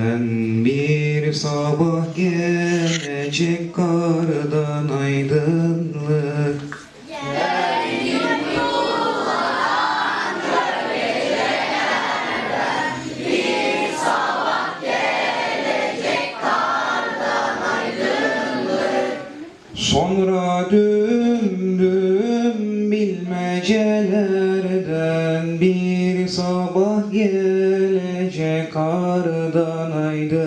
Bir sabah gelecek kardan aydınlık. Sonra düm düm bilmecelerden. Bir sabah gelecek kardan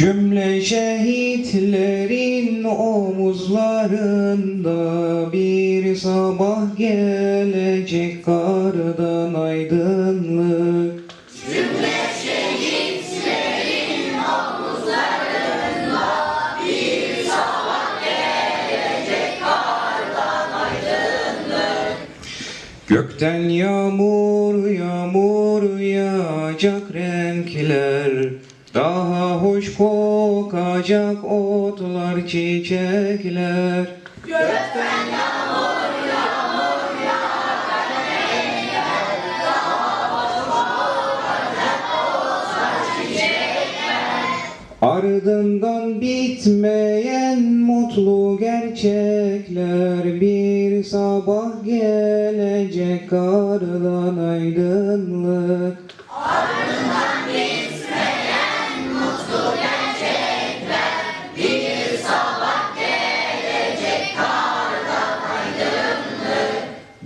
Cümle şehitlerin omuzlarında bir sabah gelecek kardan aydınlık. Gökten yağmur yağmur yağacak renkler Daha hoş kokacak otlar çiçekler. Ardından bitmeyen mutlu gerçekler. Bir sabah gelecek kardan aydınlık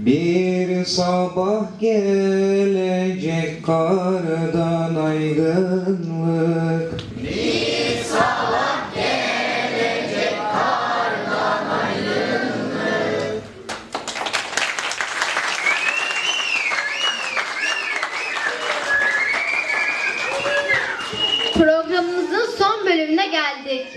Bir sabah gelecek kardan aydınlık Bir sabah gelecek kardan aydınlık Programımızın son bölümüne geldik.